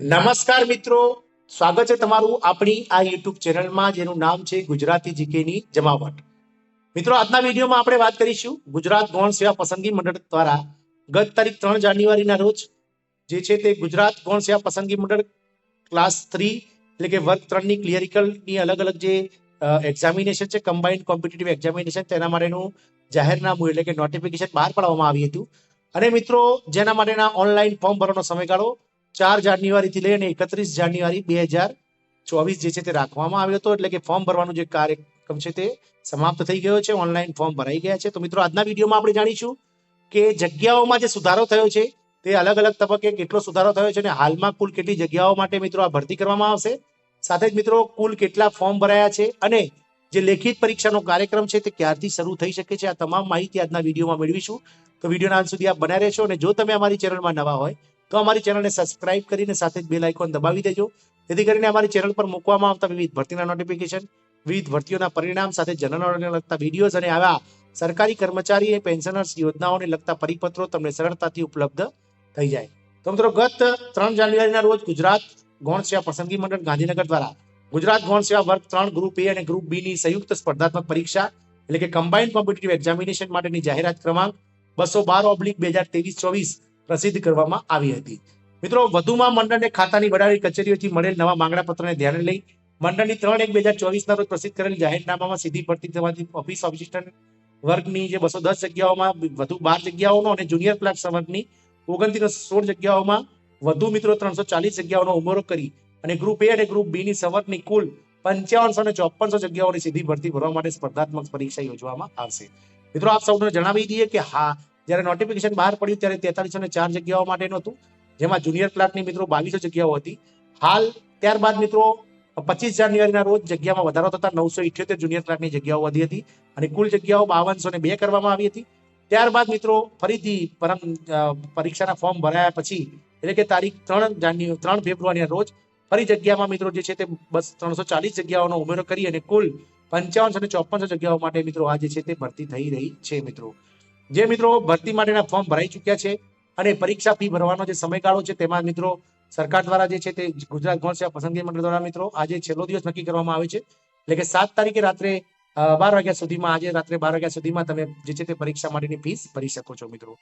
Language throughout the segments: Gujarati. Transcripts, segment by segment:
નમસ્કાર મિત્રો. સ્વાગત છે તમારું આપણી આ યુટ્યુબ ચેનલમાં, જેનું નામ છે ગુજરાતી જીકેની જમાવટ. મિત્રો, આજના વિડીયોમાં આપણે વાત કરીશું ગુજરાત ગૌણ સેવા પસંદગી મંડળ દ્વારા ગત તારીખ ત્રણ જાન્યુઆરીના રોજ જે છે તે ગુજરાત ગૌણ સેવા પસંદગી મંડળ ક્લાસ થ્રી એટલે કે વર્ગ ત્રણની ક્લિયરિકલની અલગ અલગ જે એક્ઝામિનેશન છે કમ્બાઇન્ડ કોમ્પિટિટિવ એક્ઝામિનેશન તેના માટેનું જાહેરનામું એટલે કે નોટિફિકેશન બહાર પાડવામાં આવ્યું હતું. અને મિત્રો, જેના માટેના ઓનલાઈન ફોર્મ ભરવાનો સમયગાળો ચાર જાન્યુઆરીથી લઈને એકત્રીસ જાન્યુઆરી બે હજાર ચોવીસ જે છે તે રાખવામાં આવ્યો હતો. એટલે કે ફોર્મ ભરવાનું જે કાર્યક્રમ છે તે સમાપ્ત થઈ ગયો છે. ઓનલાઈન ફોર્મ ભરાઈ ગયા છે. તો મિત્રો, આજના વિડીયોમાં આપણે જાણીશું કે જગ્યાઓમાં જે સુધારો થયો છે તે અલગ અલગ તબક્કે કેટલો સુધારો થયો છે અને હાલમાં કુલ કેટલી જગ્યાઓ માટે મિત્રો આ ભરતી કરવામાં આવશે. સાથે જ મિત્રો, કુલ કેટલા ફોર્મ ભરાયા છે અને જે લેખિત પરીક્ષાનો કાર્યક્રમ છે તે ક્યારથી શરૂ થઈ શકે છે આ તમામ માહિતી આજના વિડીયોમાં મેળવીશું. તો વિડીયોના અંત સુધી આપ બન્યા રહેશો અને જો તમે અમારી ચેનલમાં નવા હોય તો અમારી ચેનલને સબસ્ક્રાઇબ કરીને સાથે જ બેલ આઇકોન દબાવી દેજો. જેથી કરીને અમારી ચેનલ પર મૂકવામાં આવતા વિવિધ ભરતીના નોટિફિકેશન વિવિધ ભરતીઓના પરિણામ સાથે જનરલને લગતા વિડીયોઝ અને આવા સરકારી કર્મચારી પેન્શનર્સ યોજનાઓને લગતા પરિપત્રો તમને સરળતાથી ઉપલબ્ધ થઈ જાય. તો મિત્રો, ગત ત્રણ જાન્યુઆરીના રોજ ગુજરાત ગૌણ સેવા પસંદગી મંડળ ગાંધીનગર દ્વારા ગુજરાત ગૌણ સેવા વર્ગ ત્રણ ગ્રુપ એ અને ગ્રુપ બી ની સંયુક્ત સ્પર્ધાત્મક પરીક્ષા એટલે કે કમ્બાઇન્ડ કોમ્પિટિટિવ એક્ઝામિનેશન માટેની જાહેરાત ક્રમાંક બસો બાર ઓબ્લિક બે હજાર ત્રેવીસ ચોવીસ પ્રસિદ્ધ કરવામાં આવી હતી. મિત્રો, વધુમાં મંડળને ખાતાની વડાળી કચેરીઓથી મળેલ નવા માંગણા પત્રને ધ્યાને લઈ મંડળની ત્રણ એક બે હજાર ચોવીસના રોજ પ્રસિદ્ધ કરેલ જાહેરનામામાં સીધી ભરતી થવાથી ઓફિસ ઓફિસિસ્ટન્ટ વર્ગની જે બસો દસ જગ્યાઓમાં વધુ બાર જગ્યાઓનો અને જુનિયર ક્લાર્ક વર્ગની ઓગણત્રીસ સોળ જગ્યાઓમાં વધુ મિત્રો ત્રણસો ચાલીસ જગ્યાઓનો ઉમેરો કરી અને ગ્રુપ એ અને ગ્રુપ બી ની સંવર્ગની કુલ પંચાવનસો અને ચોપનસો જગ્યાઓની સીધી ભરતી ભરવા માટે સ્પર્ધાત્મક પરીક્ષા યોજવામાં આવશે. મિત્રો, આપ સૌને જણાવી દઈએ કે હા જ્યારે નોટિફિકેશન બહાર પડ્યું ત્યારે તેતાલીસો ને ચાર જગ્યાઓ માટેનું હતું, જેમાં જુનિયર ક્લાર્કની મિત્રો બાવીસો જગ્યાઓ હતી. હાલ ત્યારબાદ મિત્રો પચીસ જાન્યુઆરીના રોજ જગ્યામાં વધારો થતા નવસો ઇઠ્યોતેર જુનિયર ક્લાર્કની જગ્યાઓ વધી હતી અને કુલ જગ્યાઓ બાવનસો ને બે કરવામાં આવી હતી. ત્યારબાદ મિત્રો ફરીથી પરમ પરીક્ષાના ફોર્મ ભરાયા પછી, એટલે કે તારીખ ત્રણ જાન્યુ, ત્રણ ફેબ્રુઆરીના રોજ ફરી જગ્યામાં મિત્રો જે છે તે બસ ત્રણસો ચાલીસ જગ્યાઓનો ઉમેરો કરી અને કુલ પંચાવનસો ને ચોપનસો જગ્યાઓ માટે મિત્રો આ જે છે તે ભરતી થઈ રહી છે મિત્રો. જે મિત્રો ભરતી માટેના ફોર્મ ભરાઈ ચૂક્યા છે અને પરીક્ષા ફી ભરવાનો જે સમયગાળો છે તેમાં મિત્રો સરકાર દ્વારા જે છે તે ગુજરાત ગૌણ પસંદગી મંડળ દ્વારા મિત્રો આજે છેલ્લો દિવસ નક્કી કરવામાં આવે છે. એટલે કે સાત તારીખે રાત્રે બાર વાગ્યા સુધીમાં, આજે રાત્રે બાર વાગ્યા સુધીમાં તમે જે છે તે પરીક્ષા માટેની ફીસ ભરી શકો છો મિત્રો.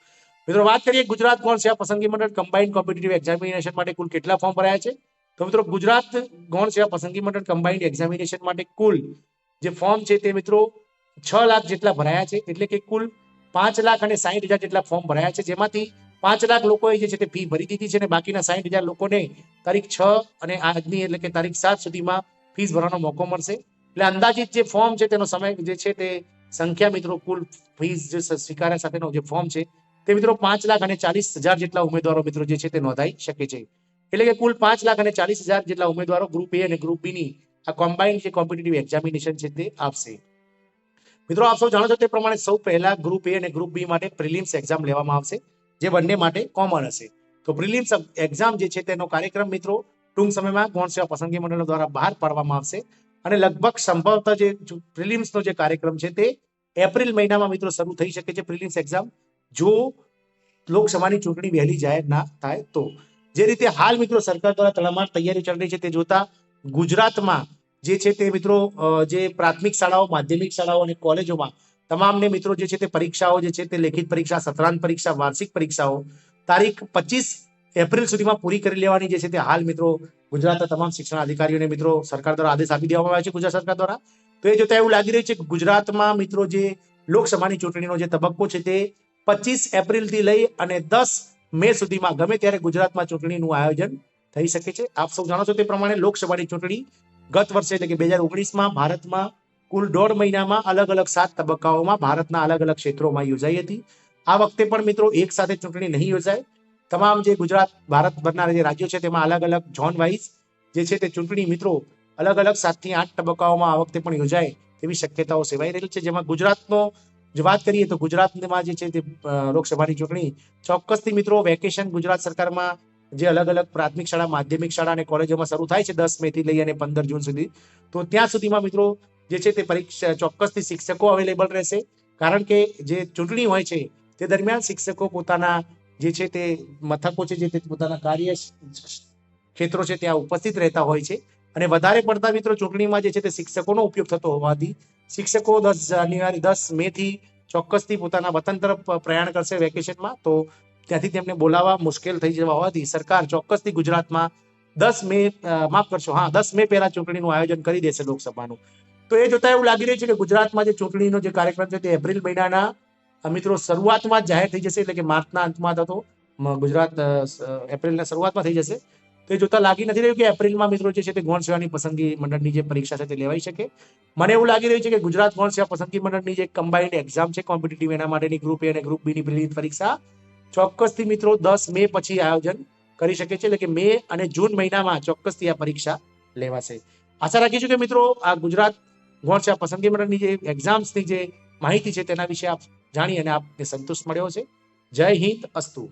મિત્રો વાત કરીએ ગુજરાત ગૌણ સેવા પસંદગી મંડળ કમ્બાઇન્ડ કોમ્પિટિટિવ એક્ઝામિનેશન માટે કુલ કેટલા ફોર્મ ભરાયા છે? તો મિત્રો ગુજરાત ગૌણ સેવા પસંદગી મંડળ કમ્બાઇન્ડ એક્ઝામિનેશન માટે કુલ જે ફોર્મ છે તે મિત્રો છ લાખ જેટલા ભરાયા છે. એટલે કે કુલ પાંચ લાખ અને સાહીઠ હજાર જેટલા ફોર્મ ભરાયા છે. જેમાંથી પાંચ લાખ લોકોએ જે છે તે ફી ભરી દીધી છે અને બાકીના સાહીઠ હજાર લોકોને તારીખ છ અને આજની એટલે કે તારીખ સાત સુધીમાં ફીસ ભરવાનો મોકો મળશે. એટલે અંદાજિત જે ફોર્મ છે તેનો સમય જે છે તે સંખ્યા મિત્રો કુલ ફીસ જે સ્વીકાર્યા સાથેનો જે ફોર્મ છે તે મિત્રો પાંચ લાખ અને ચાલીસ હજાર જેટલા ઉમેદવારો મિત્રો જે છે તે નોંધાઈ શકે છે. એટલે કે કુલ પાંચ લાખ અને ચાલીસ હજાર જેટલા ઉમેદવારો ગ્રુપ એ અને ગ્રુપ બી ની આ કોમ્બાઇન્ડ જે કોમ્પિટિટિવ એક્ઝામિનેશન છે તે આપશે. મિત્રો, આપ સૌ જાણો છો તે પ્રમાણે સૌ પહેલા ગ્રુપ એ અને ગ્રુપ બી માટે પ્રિલિમ્સ એક્ઝામ લેવામાં આવશે, જે બંને માટે કોમન હશે. તો પ્રિલિમ્સ એક્ઝામ જે છે તેનો કાર્યક્રમ મિત્રો ટૂંક સમયમાં ગૌણ સેવા પસંદગી મંડળ દ્વારા બહાર પાડવામાં આવશે અને લગભગ સંભવતઃ જે પ્રિલિમ્સનો જે કાર્યક્રમ છે તે એપ્રિલ મહિનામાં મિત્રો શરૂ થઈ શકે છે પ્રિલિમ્સ એક્ઝામ જો લોકસભાની ચૂંટણી વહેલી જાહેર ના થાય તો. જે રીતે હાલ મિત્રો સરકાર દ્વારા તડામાર તૈયારી ચાલી રહી છે તે જોતા ગુજરાતમાં જે છે તે મિત્રો જે પ્રાથમિક શાળાઓ, માધ્યમિક શાળાઓ અને કોલેજોમાં તમામને મિત્રો જે છે તે પરીક્ષાઓ જે છે તે લેખિત પરીક્ષા, સત્રાંત પરીક્ષા, વાર્ષિક પરીક્ષાઓ તારીખ પચીસ એપ્રિલ સુધીમાં પૂરી કરી લેવાની જે છે તે હાલ મિત્રો ગુજરાતના તમામ શિક્ષણ અધિકારીઓને મિત્રો સરકાર દ્વારા આદેશ આપી દેવામાં આવ્યો છે, ગુજરાત સરકાર દ્વારા. તો એ જોતા એવું લાગી રહ્યું છે કે ગુજરાતમાં મિત્રો જે લોકસભાની ચૂંટણીનો જે તબક્કો છે તે પચીસ એપ્રિલથી લઈ અને દસ મે સુધીમાં ગમે ત્યારે ગુજરાતમાં ચૂંટણીનું આયોજન થઈ શકે છે. આપ સૌ જાણો છો તે પ્રમાણે લોકસભાની ચૂંટણી ગત વર્ષે એટલે કે બે હજાર ઓગણીસમાં ભારતમાં કુલ દોઢ મહિનામાં અલગ અલગ સાત તબક્કાઓમાં ભારતના અલગ અલગ ક્ષેત્રોમાં યોજાઈ હતી. આ વખતે પણ મિત્રો એક સાથે ચૂંટણી નહીં યોજાય. તમામ જે ગુજરાત, ભારતભરના જે રાજ્યો છે તેમાં અલગ અલગ ઝોન વાઇઝ જે છે તે ચૂંટણી મિત્રો અલગ અલગ સાતથી આઠ તબક્કાઓમાં આ વખતે પણ યોજાય તેવી શક્યતાઓ સેવાઈ રહેલી છે. જેમાં ગુજરાતનો, જો વાત કરીએ તો ગુજરાતમાં જે છે તે લોકસભાની ચૂંટણી ચોક્કસથી મિત્રો વેકેશન ગુજરાત સરકારમાં જે અલગ અલગ પ્રાથમિક શાળા, માધ્યમિક શાળા અને કોલેજોમાં શરૂ થાય છે દસ મે થી લઈ અને પંદર જૂન સુધી. તો ત્યાં સુધીમાં મિત્રો જે છે તે પરીક્ષા ચોક્કસથી શિક્ષકો અવેલેબલ રહેશે. કારણ કે જે ચૂંટણી હોય છે, તે દરમિયાન શિક્ષકો પોતાના જે છે તે મથકો છે, જે તે પોતાના કાર્ય ક્ષેત્રો છે ત્યાં ઉપસ્થિત રહેતા હોય છે. અને વધારે પડતા મિત્રો ચૂંટણીમાં જે છે તે શિક્ષકોનો ઉપયોગ થતો હોવાથી શિક્ષકો દસ જાન્યુઆરી, દસ મે થી ચોક્કસથી પોતાના વતન તરફ પ્રયાણ કરશે વેકેશનમાં તો ત્યાંથી તેમને બોલાવવા મુશ્કેલ થઈ જવા હોવાથી સરકાર ચોક્કસથી ગુજરાતમાં દસ મે માફ કરશો, હા, દસ મે પહેલા ચૂંટણીનું આયોજન કરી દેશે લોકસભાનું. તો એ જોતા એવું લાગી રહ્યું છે કે ગુજરાતમાં જે ચૂંટણીનો જે કાર્યક્રમ છે તે એપ્રિલ મહિનાના મિત્રો, શરૂઆતમાં જ જાહેર થઈ જશે એટલે કે માર્ચના અંતમાં મ- ગુજરાત એપ્રિલના શરૂઆતમાં થઈ જશે. તો એ જોતા લાગી નથી રહ્યું કે એપ્રિલમાં મિત્રો જે છે તે ગૌણ સેવાની પસંદગી મંડળની જે પરીક્ષા છે તે લેવાઈ શકે. મને એવું લાગી રહ્યું છે કે ગુજરાત ગૌણ સેવા પસંદગી મંડળની જે કમ્બાઇન્ડ એક્ઝામ છે કોમ્પિટિટિવ એના માટેની ગ્રુપ એ અને ગ્રુપ બીની પ્રિલિમ પરીક્ષા ચોક્કસથી મિત્રો દસ મે પછી આયોજન કરી શકે છે એટલે કે મે અને જૂન મહિનામાં ચોક્કસથી આ પરીક્ષા લેવાશે. આશા રાખીશું કે મિત્રો આ ગુજરાત ગૌણ સેવા પસંદગી મંડળની જે એક્ઝામ્સની જે માહિતી છે તેના વિશે આપ જાણી અને આપને સંતોષ મળ્યો છે જય હિન્દ, અસ્તુ.